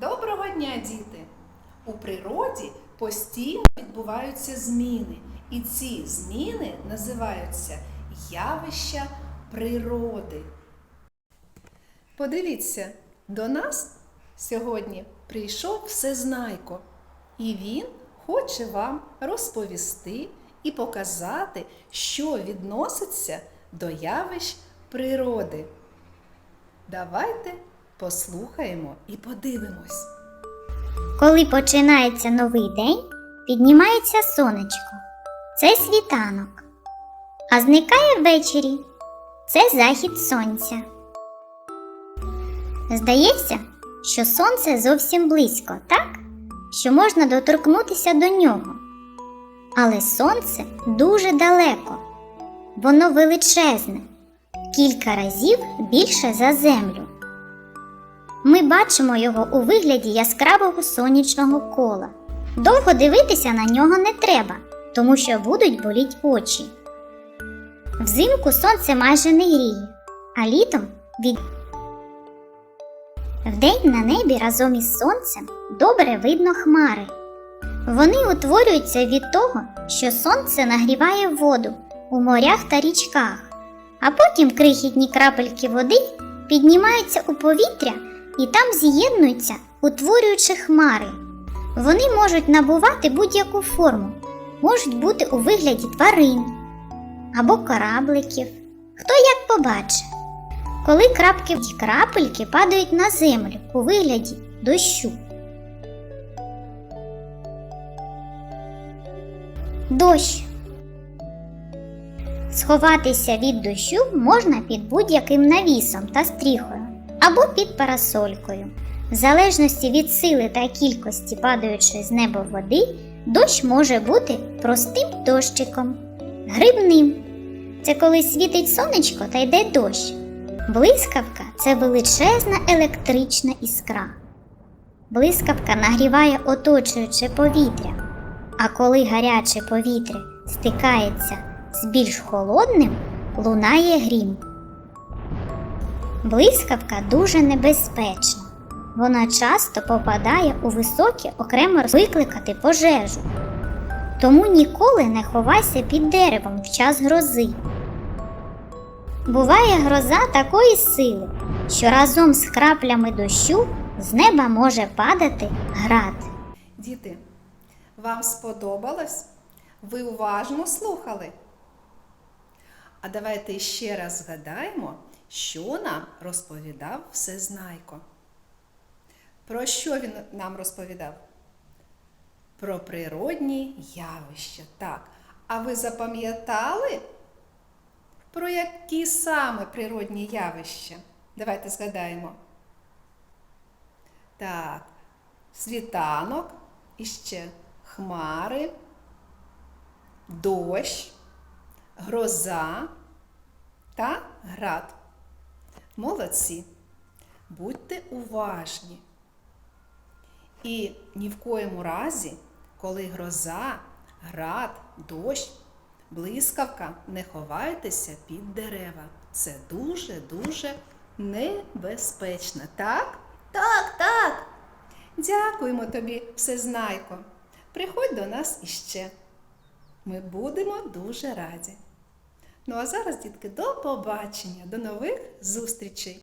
Доброго дня, діти! У природі постійно відбуваються зміни, і ці зміни називаються явища природи. Подивіться, до нас сьогодні прийшов Всезнайко, і він хоче вам розповісти і показати, що відноситься до явищ природи. Давайте послухаємо і подивимось. Коли починається новий день, піднімається сонечко. Це світанок. А зникає ввечері. Це захід сонця. Здається, що сонце зовсім близько, так? Що можна доторкнутися до нього. Але сонце дуже далеко. Воно величезне, кілька разів більше за землю. Ми бачимо його у вигляді яскравого сонячного кола. Довго дивитися на нього не треба, тому що будуть боліть очі. Взимку сонце майже не гріє, а літом від Вдень на небі разом із сонцем добре видно хмари. Вони утворюються від того, що сонце нагріває воду у морях та річках, а потім крихітні крапельки води піднімаються у повітря і там з'єднуються, утворюючи хмари. Вони можуть набувати будь-яку форму, можуть бути у вигляді тварин або корабликів. Хто як побачить. Коли крапки й крапельки падають на землю у вигляді дощу. Дощ. Сховатися від дощу можна під будь-яким навісом та стріхою або під парасолькою. В залежності від сили та кількості падаючої з неба води, дощ може бути простим дощиком, грибним. Це коли світить сонечко та йде дощ. Блискавка це величезна електрична іскра. Блискавка нагріває оточуюче повітря, а коли гаряче повітря стикається з більш холодним, лунає грім. Блискавка дуже небезпечна. Вона часто попадає у високі окремо викликати пожежу. Тому ніколи не ховайся під деревом в час грози. Буває гроза такої сили, що разом з краплями дощу з неба може падати град. Діти, вам сподобалось? Ви уважно слухали? А давайте ще раз згадаємо, що нам розповідав Всезнайко. Про що він нам розповідав? Про природні явища. Так. А ви запам'ятали? Про які саме природні явища? Давайте згадаємо. Так, світанок, і ще хмари, дощ, гроза та град. Молодці. Будьте уважні. І ні в коєму разі, коли гроза, град, дощ, блискавка, не ховайтеся під дерева. Це дуже-дуже небезпечно. Так? Так, так. Дякуємо тобі, всезнайко. Приходь до нас іще. Ми будемо дуже раді. Ну а зараз, дітки, до побачення, до нових зустрічей!